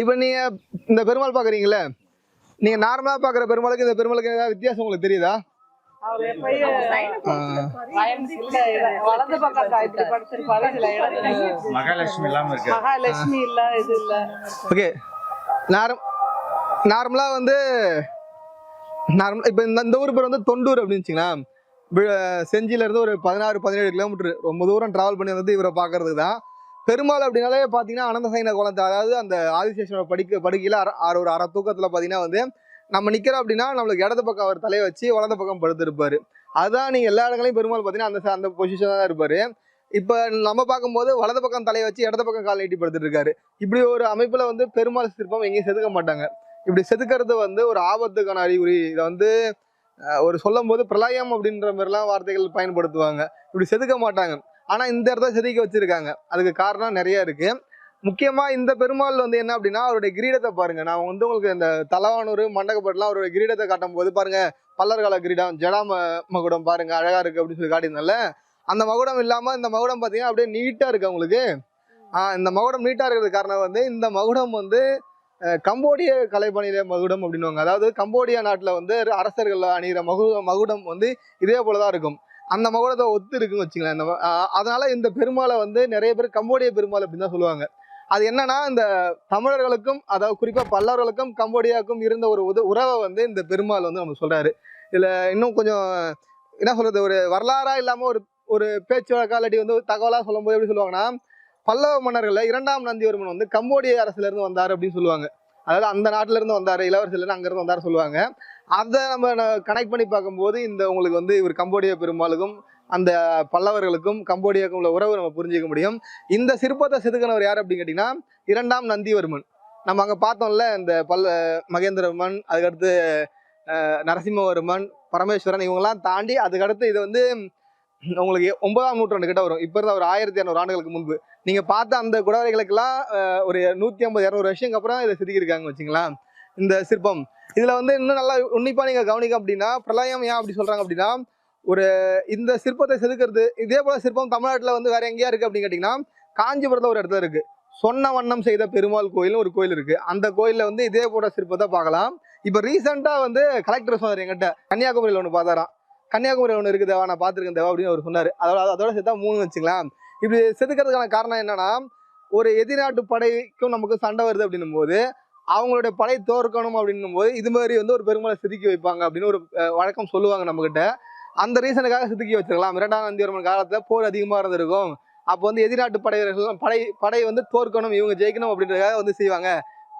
இப்போ நீங்க இந்த பெருமாள் பாக்குறீங்களே நீங்க நார்மலா பாக்குற பெருமாளுக்கு இந்த பெருமாளுக்கு ஏதாவது வித்தியாசம் உங்களுக்கு தெரியுதா? மகாலட்சுமி இல்லாம இருக்கு மகாலட்சுமி இல்ல இது இல்ல. ஓகே. நார்ம் நார்மலா வந்து நார்மல் இப்போ இந்த இந்த ஊர் பேர் வந்து தொண்டூர் அப்படின்னு செஞ்சில இருந்து ஒரு பதினாறு பதினேழு கிலோமீட்டர் ரொம்ப தூரம் டிராவல் பண்ணி வந்து இவரை பார்க்கறதுக்கு தான் பெருமாள் அப்படின்னாலே பார்த்தீங்கன்னா அனந்த சைன குளத்தை அதாவது அந்த ஆதிசேஷனோட படிக்க படுக்கையில் அரை ஒரு அரை தூக்கத்தில் பார்த்தீங்கன்னா வந்து நம்ம நிற்கிறோம் அப்படின்னா நம்மளுக்கு இடது பக்கம் அவர் தலையை வச்சு வலது பக்கம் படுத்திருப்பார். அதுதான் நீங்கள் எல்லா இடங்களையும் பெருமாள் பார்த்தீங்கன்னா அந்த அந்த பொசிஷன் தான் இருப்பார். இப்போ நம்ம பார்க்கும்போது வலது பக்கம் தலையை வச்சு இடது பக்கம் கால் நீட்டி படுத்துட்டு இருக்காரு இப்படி ஒரு அமைப்பில் வந்து பெருமாள் சிற்பம் எங்கேயும் செதுக்க மாட்டாங்க. இப்படி செதுக்கிறது வந்து ஒரு ஆபத்துக்கான அறிகுறி. இதை வந்து ஒரு சொல்லும் போது பிரளயம் அப்படின்ற மாதிரிலாம் வார்த்தைகள் பயன்படுத்துவாங்க. இப்படி செதுக்க மாட்டாங்க. ஆனால் இந்த இடத்த செதுக்கி வச்சுருக்காங்க. அதுக்கு காரணம் நிறைய இருக்குது முக்கியமாக இந்த பெருமாள் வந்து என்ன அப்படின்னா அவருடைய கிரீடத்தை பாருங்கள் நான் வந்து உங்களுக்கு இந்த தலவானூர் மண்டகப்பட்டுலாம் அவருடைய கிரீடத்தை காட்டும் போது பாருங்கள் பல்லர்கால கிரீடம் ஜடாம மகுடம் பாருங்கள் அழகாக இருக்குது அப்படின்னு சொல்லி காட்டியிருந்தால அந்த மகுடம் இல்லாமல் இந்த மகுடம் பார்த்தீங்கன்னா அப்படியே நீட்டாக இருக்குது உங்களுக்கு இந்த மகுடம் நீட்டாக இருக்கிறது காரணம் வந்து இந்த மகுடம் வந்து கம்போடிய கலைப்பணியில மகுடம் அப்படின்னுவாங்க. அதாவது கம்போடியா நாட்டில் வந்து அரசர்கள் அணிகிற மகு மகுடம் வந்து இதே போலதான் இருக்கும். அந்த மகுடத்தை ஒத்து இருக்குன்னு வச்சுங்களேன் இந்த அதனால இந்த பெருமாளை வந்து நிறைய பேர் கம்போடிய பெருமாள் அப்படின்னு தான் சொல்லுவாங்க. அது என்னன்னா இந்த தமிழர்களுக்கும் அதாவது குறிப்பா பல்லவர்களுக்கும் கம்போடியாவுக்கும் இருந்த ஒரு உத உறவை வந்து இந்த பெருமாள் வந்து நம்ம சொல்றாரு. இதுல இன்னும் கொஞ்சம் என்ன சொல்றது ஒரு வரலாறா இல்லாம ஒரு ஒரு பேச்சு வழக்கா இல்லாட்டி வந்து ஒரு தகவலா சொல்லும்போது எப்படி சொல்லுவாங்கன்னா பல்லவ மன்னர்கள்ல இரண்டாம் நந்திவர்மன் வந்து கம்போடிய அரசுல இருந்து வந்தாரு அப்படின்னு சொல்லுவாங்க. அதாவது அந்த நாட்டுல இருந்து வந்தாரு இளவரசில இருந்து வந்தாரு சொல்லுவாங்க. அதை நம்ம கனெக்ட் பண்ணி பார்க்கும்போது இந்த உங்களுக்கு வந்து இவர் கம்போடிய பெருமாளுக்கும் அந்த பல்லவர்களுக்கும் கம்போடியாவுக்கும் உள்ள உறவு நம்ம புரிஞ்சிக்க முடியும். இந்த சிற்பத்தை செதுக்கினவர் யார் அப்படின்னு கேட்டிங்கன்னா இரண்டாம் நந்திவர்மன். நம்ம அங்கே பார்த்தோம்ல இந்த பல்ல மகேந்திரவர்மன் அதுக்கடுத்து நரசிம்மவர்மன் பரமேஸ்வரன் இவங்கெல்லாம் தாண்டி அதுக்கடுத்து இது வந்து உங்களுக்கு ஒன்பதாம் நூற்றாண்டு கிட்ட வரும். இப்போ இருந்த ஒரு ஆயிரத்தி இரநூறு ஆண்டுகளுக்கு முன்பு. நீங்கள் பார்த்த அந்த குடவரைகளுக்கெல்லாம் ஒரு நூற்றி ஐம்பது இரநூறு வருஷத்துக்கு அப்புறம் இதை செதுக்கியிருக்காங்க வச்சுங்களேன். இந்த சிற்பம். இதில் வந்து இன்னும் நல்லா உன்னிப்பாக நீங்கள் கவனிக்க அப்படின்னா பிரளயம் ஏன் அப்படி சொல்கிறாங்க அப்படின்னா ஒரு இந்த சிற்பத்தை செதுக்கிறது இதே போல் சிற்பம் தமிழ்நாட்டில் வந்து வேறு எங்கேயா இருக்குது அப்படின்னு கேட்டிங்கன்னா காஞ்சிபுரத்தில் ஒரு இடத்துல இருக்குது சொன்ன வண்ணம் செய்த பெருமாள் கோயில்னு ஒரு கோயில் இருக்குது அந்த கோயிலில் வந்து இதே போல சிற்பத்தை பார்க்கலாம். இப்போ ரீசெண்டாக வந்து கலெக்டர் சொன்னார் எங்கிட்ட கன்னியாகுமரியில் ஒன்று பார்த்தாராம். கன்னியாகுமரி ஒன்று இருக்குது தேவா நான் பார்த்துருக்கேன் தேவா அப்படின்னு அவர் சொன்னார். அதோட அதோட சேர்த்தா மூணு வச்சுக்கலாம். இப்படி செதுக்கிறதுக்கான காரணம் என்னன்னா ஒரு எதிர்நாட்டு படைக்கும் நமக்கு சண்டை வருது அப்படின்னும் போது அவங்களுடைய படை தோற்கணும் அப்படின்னும் போது இது மாதிரி வந்து ஒரு பெருமாளை செதுக்கி வைப்பாங்க அப்படின்னு ஒரு வழக்கம் சொல்லுவாங்க நம்மகிட்ட. அந்த ரீசனுக்காக செதுக்கி வச்சிருக்கலாம். இரண்டாம் நந்திவர்மன் காலத்தில் போர் அதிகமாக இருந்திருக்கும். அப்போ வந்து எதிர்நாட்டு படையர்கள் படை படை வந்து தோற்கணும் இவங்க ஜெயிக்கணும் அப்படின்றதுக்காக வந்து செய்வாங்க.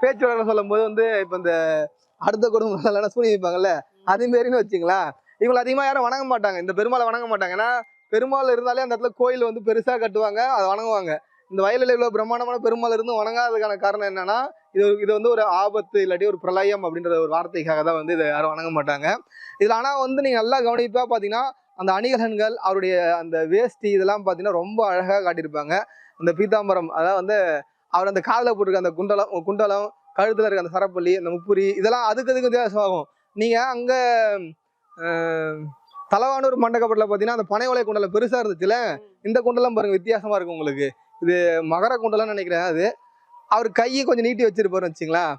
பேச்சு சொல்லும்போது சொல்லும் போது வந்து இப்போ இந்த அடுத்த குடும்பம் சூனி வைப்பாங்கல்ல அது மாரின்னு வச்சுங்களேன் இவங்களை அதிகமாக யாரும் வணங்க மாட்டாங்க. இந்த பெருமாளை வணங்க மாட்டாங்க. ஏன்னா பெருமாள் இருந்தாலே அந்த இடத்துல கோயில் வந்து பெருசாக கட்டுவாங்க அதை வணங்குவாங்க. இந்த வயலில் இவ்வளோ பிரம்மாண்டமான பெருமாள் இருந்தும் வணங்காததுக்கான காரணம் என்னன்னா இது இது வந்து ஒரு ஆபத்து இல்லாட்டி ஒரு பிரளயம் அப்படின்ற ஒரு வார்த்தைக்காக தான் வந்து இதை யாரும் வணங்க மாட்டாங்க. இதில் ஆனால் வந்து நீங்கள் நல்லா கவனிப்பா பார்த்தீங்கன்னா அந்த அணிகலன்கள் அவருடைய அந்த வேஷ்டி இதெல்லாம் பார்த்தீங்கன்னா ரொம்ப அழகாக காட்டியிருப்பாங்க. அந்த பீதாம்பரம் அதாவது வந்து அவர் அந்த காதில் போட்டிருக்க அந்த குண்டலம் குண்டலம் கழுத்தில் இருக்க அந்த சரப்பள்ளி அந்த முப்புரி இதெல்லாம் அதுக்கு அதுக்கு வித்தியாசமாகும் நீங்கள் அங்கே தலவானூர் மண்டகப்பட்டில் பார்த்தீங்கன்னா அந்த பனை ஓலை குண்டலம் பெருசாக இருந்துச்சுல இந்த குண்டலம் பாருங்க வித்தியாசமாக இருக்கும் உங்களுக்கு. இது மகர குண்டலம்னு நினைக்கிறேன் அது. அவர் கையை கொஞ்சம் நீட்டி வச்சிருப்பாருன்னு வச்சுங்களேன்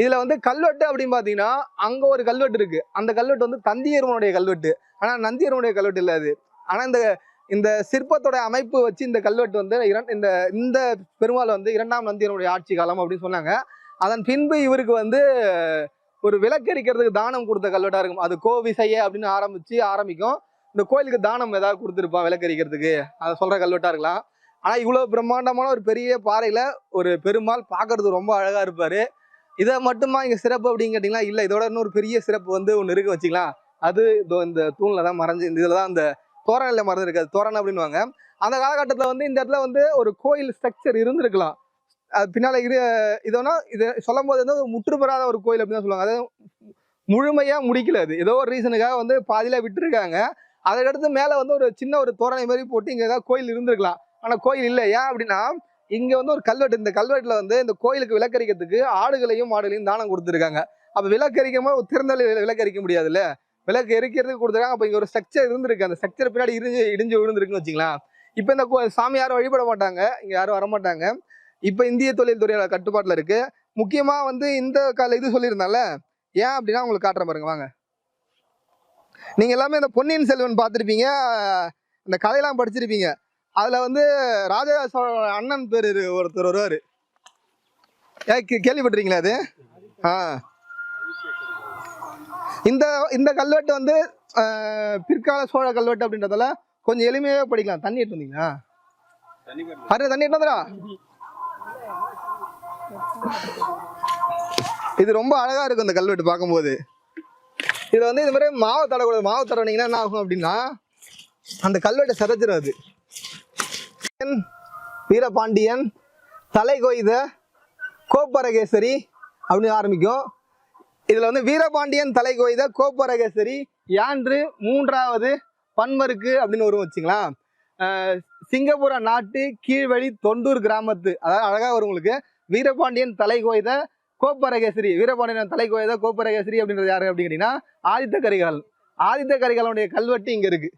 இதில் வந்து கல்வெட்டு அப்படின்னு பார்த்தீங்கன்னா அங்கே ஒரு கல்வெட்டு இருக்கு. அந்த கல்வெட்டு வந்து தந்தியர்மனுடைய கல்வெட்டு. ஆனால் நந்தியர்மனுடைய கல்வெட்டு இல்லை அது. ஆனால் இந்த இந்த சிற்பத்தோட அமைப்பு வச்சு இந்த கல்வெட்டு வந்து இரண் இந்த இந்த பெருமாள் வந்து இரண்டாம் நந்தியனுடைய ஆட்சி காலம் அப்படின்னு சொன்னாங்க. அதன் பின்பு இவருக்கு வந்து ஒரு விளக்கரிக்கிறதுக்கு தானம் கொடுத்த கல்வெட்டாக இருக்கும். அது கோவிசைய அப்படின்னு ஆரம்பிச்சு ஆரம்பிக்கும். இந்த கோயிலுக்கு தானம் ஏதாவது கொடுத்துருப்பான் விளக்கரிக்கிறதுக்கு. அதை சொல்கிற கல்வெட்டாக இருக்கலாம். ஆனால் இவ்வளோ பிரம்மாண்டமான ஒரு பெரிய பாறையில் ஒரு பெருமாள் பார்க்கறது ரொம்ப அழகாக இருப்பார். இதை மட்டுமா இங்கே சிறப்பு அப்படின்னு கேட்டிங்கன்னா இல்லை இதோட இன்னொரு பெரிய சிறப்பு வந்து ஒன்று இருக்கு வச்சுக்கலாம். அது இதோ இந்த தூணில் தான் மறைஞ்சு இந்த இதில் தான் அந்த தோரணையில் மறைஞ்சு இருக்காது தோரணை அப்படின்னுவாங்க. அந்த காலகட்டத்தில் வந்து இந்த இடத்துல வந்து ஒரு கோயில் ஸ்ட்ரக்சர் இருந்திருக்கலாம். அது பின்னால் இரு இதோனா இது சொல்லும் போது வந்து ஒரு முற்று பெறாத ஒரு கோயில் அப்படின்னு தான் சொல்லுவாங்க. அதாவது முழுமையாக முடிக்கல அது. ஏதோ ஒரு ரீசனுக்காக வந்து பாதியில் விட்டுருக்காங்க. அதுக்கடுத்து மேலே வந்து ஒரு சின்ன ஒரு தோரணை மாதிரி போட்டு இங்கே ஏதாவது கோயில் இருந்திருக்கலாம். ஆனால் கோயில் இல்லை. ஏன் அப்படின்னா இங்கே வந்து ஒரு கல்வெட்டு இந்த கல்வெட்டில் வந்து இந்த கோயிலுக்கு விளக்கரிக்கிறதுக்கு ஆடுகளையும் மாடுகளையும் தானம் கொடுத்துருக்காங்க. அப்போ விளக்கரிக்கும் போது திறந்தால விளக்கரிக்க முடியாதுல்ல? விளக்கு எரிக்கிறதுக்கு கொடுத்துருக்காங்க. அப்போ இங்கே ஒரு ஸ்ட்ரக்சர் இருந்திருக்கு. அந்த ஸ்ட்ரக்சர் பின்னாடி இருந்து இடிஞ்சு விழுந்துருக்குன்னு வச்சுக்கலாம் இப்போ இந்த கோ- சாமி யாரும் வழிபட மாட்டாங்க. இங்கே யாரும் வரமாட்டாங்க. இப்போ இந்திய தொழில் துறையோட இருக்குது முக்கியமாக வந்து இந்த கால இது சொல்லியிருந்தால ஏன் அப்படின்னா உங்களுக்கு காட்டுறேன் பாருங்க. வாங்க. நீங்கள் எல்லாமே இந்த பொன்னியின் செல்வன் பார்த்துருப்பீங்க. இந்த கதையெல்லாம் படிச்சிருப்பீங்க. அதில் வந்து ராஜா சோழ அண்ணன் பேர் ஒருத்தர் வருவார். ஏ கே- கேள்விப்பட்டிருக்கீங்களா அது? ஆ. இந்த இந்த கல்வெட்டு வந்து பிற்கால சோழ கல்வெட்டு அப்படின்றதால கொஞ்சம் எளிமையாகவே படிக்கலாம். தண்ணி எட்டு வந்தீங்களா? அரு தண்ணி எடுத்து வந்துடா இது ரொம்ப அழகா இருக்கும் இந்த கல்வெட்டு பார்க்கும்போது. இது வந்து இது மாதிரி மாவு தடக்கூடாது மாவு தடவினீங்கன்னா என்ன ஆகும் அப்படின்னா அந்த கல்வெட்டை சிதைச்சிடும் அது வீரபாண்டியன் தலை கொய்த கோப்பரகேசரி அப்படின்னு ஆரம்பிக்கும். இதில் வந்து வீரபாண்டியன் தலை கொய்த கோப்பரகேசரி யான்று மூன்றாவது பன்மருக்கு அப்படின்னு வரும் வச்சுங்களா சிங்கப்பூர நாட்டு கீழ்வழி தொண்டூர் கிராமத்து அதாவது அழகாக வரும் உங்களுக்கு வீரபாண்டியன் தலை கொய்த கோப்பரகேசரி. வீரபாண்டியன் தலை கோய்த கோப்பரகேசரி அப்படின்றது யாரு அப்படின்னு கேட்டீங்கன்னா ஆதித்த கரிகாலன். ஆதித்த கரிகாலனுடைய கல்வெட்டு இங்கே இருக்குது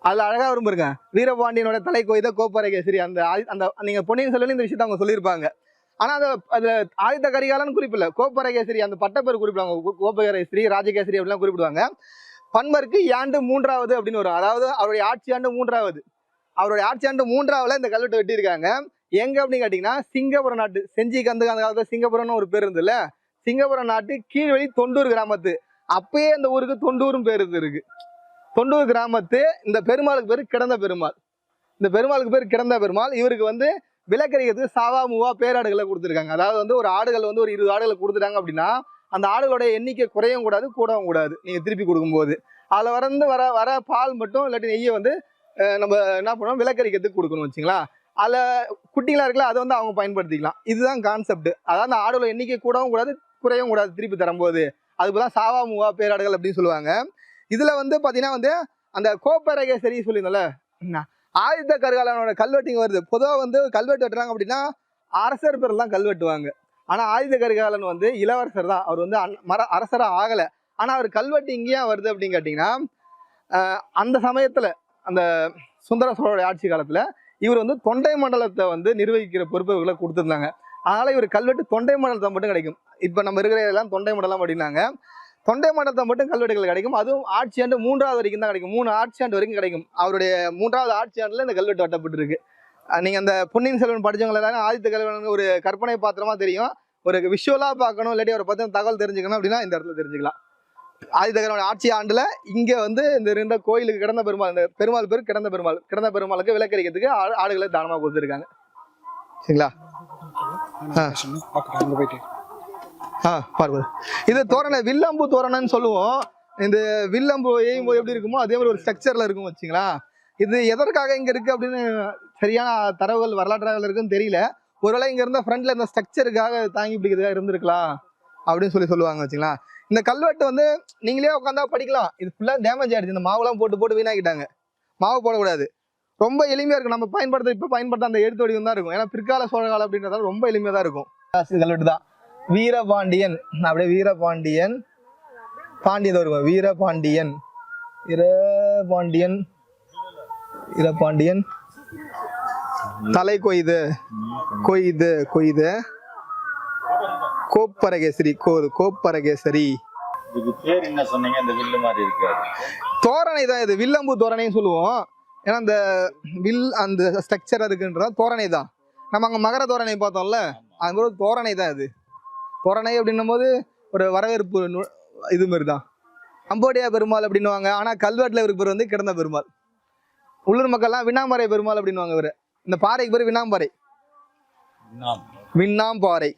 அதுல அழகா வரும் பாருங்க. வீரபாண்டியனோட தலை கொய்த கோப்பரகேசரி அந்த அந்த நீங்க பொன்னியின் செல்வன் இந்த விஷயத்தை அவங்க சொல்லியிருப்பாங்க. ஆனா அது ஆதித்த கரிகாலன் குறிப்பில்ல கோப்பரகேசரி அந்த பட்டப்பேர் குறிப்பிடுவாங்க. கோ- ராஜகேசரி அப்படிலாம் குறிப்பிடுவாங்க. பன்மருக்கு ஆண்டு மூன்றாவது அப்படின்னு வரும். அதாவது அவருடைய ஆட்சி ஆண்டு மூன்றாவது. அவருடைய ஆட்சி ஆண்டு மூன்றாவதுல இந்த கல்வெட்டு வெட்டியிருக்காங்க. எங்க அப்படின்னு கேட்டிங்கன்னா சிங்கப்புரம் நாட்டு செஞ்சி கந்து அந்த காலத்துல சிங்கப்புரம்னு ஒரு பேர் இருந்துல்ல சிங்கப்புரம் நாட்டு கீழ்வழி தொண்டூர் கிராமத்து. அப்பயே இந்த ஊருக்கு தொண்டூரும் பேர் இருக்கு தொண்டூர் கிராமத்து இந்த பெருமாளுக்கு பேர் கிடந்த பெருமாள். இந்த பெருமாளுக்கு பேர் கிடந்த பெருமாள். இவருக்கு வந்து விலக்கரிக்கிறதுக்கு சாவா மூவா பேராடுகளை கொடுத்துருக்காங்க. அதாவது வந்து ஒரு ஆடுகள் வந்து ஒரு இருபது ஆடுகளை கொடுத்துட்டாங்க அப்படின்னா அந்த ஆடுகளோட எண்ணிக்கை குறையவும் கூடாது கூடவும் கூடாது. நீங்கள் திருப்பி கொடுக்கும்போது. அதில் வரந்து வர வர பால் மட்டும் இல்லாட்டி நெய்யை வந்து நம்ம என்ன பண்ணுவோம்? விலக்கரிக்கிறதுக்கு கொடுக்கணும் வச்சுங்களா? அதில் குட்டிங்களாக இருக்குல்ல அதை வந்து அவங்க பயன்படுத்திக்கலாம். இதுதான் கான்செப்ட் அதாவது அந்த ஆடுகளோட எண்ணிக்கை கூடவும் கூடாது குறையவும் கூடாது திருப்பி தரும்போது. அதுக்கு தான் சாவா மூவா பேராடுகள் அப்படின்னு சொல்லுவாங்க. இதுல வந்து பாத்தீங்கன்னா வந்து அந்த கோப்பரகேசரி சொல்லியிருந்தோம்ல. என்ன, ஆயுத கரிகாலனோட கல்வெட்டிங்க வருது. பொதுவாக வந்து கல்வெட்டு வெட்டுறாங்க அப்படின்னா அரசர் பேர் தான் கல்வெட்டுவாங்க ஆனால் ஆயுத கரிகாலன் வந்து இளவரசர் தான். அவர் வந்து மர அரசராக ஆகலை. ஆனால் அவர் கல்வெட்டு இங்கேயா வருது அப்படின்னு கேட்டிங்கன்னா அந்த சமயத்தில் அந்த சுந்தர சோழருடைய ஆட்சி காலத்தில் இவர் வந்து தொண்டை மண்டலத்தை வந்து நிர்வகிக்கிற பொறுப்புகளை கொடுத்துருந்தாங்க. அதனால் இவர் கல்வெட்டு தொண்டை மண்டலத்தை மட்டும் கிடைக்கும். இப்போ நம்ம இருக்கிற எல்லாம் தொண்டை மண்டலம் அப்படின்னாங்க. தொண்டை மண்டலத்தை மட்டும் கல்வெட்டுகள் கிடைக்கும். அதுவும் ஆட்சி ஆண்டு மூன்றாவது வரைக்கும் தான் கிடைக்கும். மூணு ஆட்சி ஆண்டு வரைக்கும் கிடைக்கும். அவருடைய மூன்றாவது ஆட்சி ஆண்டுல இந்த கல்வெட்டு வெட்டப்பட்டிருக்கு அஹ் நீங்க அந்த பொன்னியின் செல்வன் படிச்சவங்க எல்லாரும் ஆதித்த கல்வன் ஒரு கற்பனை பாத்திரமா தெரியும். ஒரு விஷுவலா பார்க்கணும் இல்லாட்டி அவரை பத்தின தகவல் தெரிஞ்சுக்கணும் அப்படின்னா இந்த இடத்துல தெரிஞ்சுக்கலாம். ஆதித்த கல்வன் ஆட்சி ஆண்டுல இங்க வந்து இந்த ரெண்ட கோயிலுக்கு கிடந்த பெருமாள் இந்த பெருமாள் பேர் கிடந்த பெருமாள் கிடந்த பெருமாளுக்கு விலக்கரிக்கிறதுக்கு ஆடு- ஆடுகளை தானமா கொடுத்துருக்காங்க. சரிங்களா? அங்க போயிட்டு. ஆ பாருங்க. இது தோரணை வில்லம்பு தோரணைன்னு சொல்லுவோம். இந்த வில்லம்பு எய்யும் போது எப்படி இருக்குமோ அதே மாதிரி ஒரு ஸ்ட்ரக்சரில் இருக்கும் வச்சிங்களா? இது எதற்காக இங்கே இருக்குது அப்படின்னு சரியான தரவுகள் வரலாற்றாக இருக்குன்னு தெரியல. ஒருவேளை இங்கே இருந்த ஃப்ரண்டில் இந்த ஸ்ட்ரக்சருக்காக தாங்கி பிடிக்கிறதுக்காக இருந்திருக்கலாம் அப்படின்னு சொல்லி சொல்லுவாங்க வச்சுங்களா? இந்த கல்வெட்டு வந்து நீங்களே உட்காந்தா படிக்கலாம். இது ஃபுல்லாக டேமேஜ் ஆகிடுச்சு இந்த மாவுலாம் போட்டு போட்டு வீணாக்கிட்டாங்க. மாவு போடக்கூடாது. ரொம்ப எளிமையாக இருக்கும். நம்ம பயன்படுத்த இப்போ பயன்படுத்த அந்த எழுத்து வடிவம் தான் இருக்கும். ஏன்னா பிற்கால சோழகாலம் அப்படின்றதால ரொம்ப எளிமையாக தான் இருக்கும். கல்வெட்டு தான். வீரபாண்டியன். அப்படியே வீரபாண்டியன். பாண்டியன் வருவோம் வீரபாண்டியன். வீரபாண்டியன். வீரபாண்டியன். தலை கொய்து. கொய்து கொய்து. கோப்பரகேசரி கோது கோப்பரகேசரி. தோரணை தான் இது. வில்லம்பு தோரணைன்னு சொல்லுவோம். ஏன்னா அந்த வில் அந்த ஸ்ட்ரக்சர் இருக்குன்றதா தோரணை தான். நம்ம அங்கே மகர தோரணை பார்த்தோம்ல அது தோரணை தான் இது. தோரணை அப்படின்னும் போது ஒரு வரவேற்பு இது மாதிரி தான் கம்போடியா பெருமாள் அப்படின்னுவாங்க. ஆனால் கல்வெட்டில் இவருக்கு பேர் வந்து கிடந்த பெருமாள். உள்ளூர் மக்கள்லாம் விண்ணாம்பறை பெருமாள் அப்படின்னுவாங்க இவர். இந்த பாறைக்கு பேர் விண்ணாம்பறை. விண்ணாம்பாறை.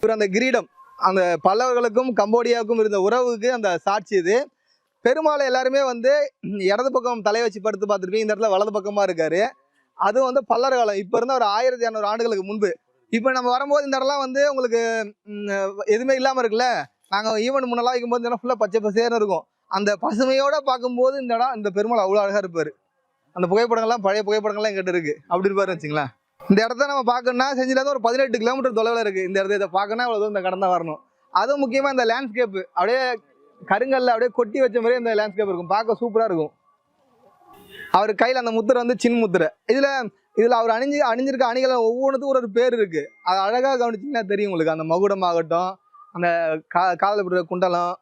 இவர் அந்த கிரீடம் அந்த பல்லவர்களுக்கும் கம்போடியாவுக்கும் இருந்த உறவுக்கு அந்த சாட்சி இது. பெருமாளை எல்லாருமே வந்து இடது பக்கம் தலை வச்சு படுத்து பார்த்துருப்பீங்க இந்த இடத்துல வலது பக்கமா இருக்காரு. அதுவும் வந்து பல்லர் காலம் இப்போ இருந்த ஒரு ஆயிரத்தி இரநூறு ஆண்டுகளுக்கு முன்பு இப்போ நம்ம வரும்போது இந்த இடம்லாம் வந்து உங்களுக்கு எதுவுமே இல்லாமல் இருக்குல்ல? நாங்கள் ஈவன் முன்னெல்லாம் வைக்கும்போது இந்த இடம் ஃபுல்லாக பச்சை பசேர்னு இருக்கும். அந்த பசுமையோட பார்க்கும்போது இந்த இடம் இந்த பெருமாள் அவ்வளோ அழகாக இருப்பார். அந்த புகைப்படங்கள்லாம் பழைய புகைப்படங்கள்லாம் எங்கிட்ட இருக்குது அப்படி இருப்பாரு வச்சுங்களேன். இந்த இடத்த நம்ம பார்க்கணும்னா செஞ்சிலேருந்து ஒரு பதினெட்டு கிலோமீட்டர் தொலைவில் இருக்குது இந்த இடத்த இதை பார்க்கணும்னா அவ்வளோ தூரம் இந்த கடந்தா வரணும். அதுவும் முக்கியமாக இந்த லேண்ட்ஸ்கேப் அப்படியே கருங்கல்ல அப்படியே கொட்டி வச்ச மாதிரியே இந்த லேண்ட்ஸ்கேப் இருக்கும். பார்க்க சூப்பராக இருக்கும். அவர் கையில் அந்த முத்திரை வந்து சின் முத்திரை. இதில் இதில் அவர் அணிஞ்சு அணிஞ்சிருக்க அணிகளை ஒவ்வொன்றுத்துக்கும் ஒரு ஒரு பேர் இருக்குது அது அழகாக கவனிச்சிங்கன்னா தெரியும் உங்களுக்கு. அந்த மகுடம் ஆகட்டும் அந்த கா காதல் குண்டலம்.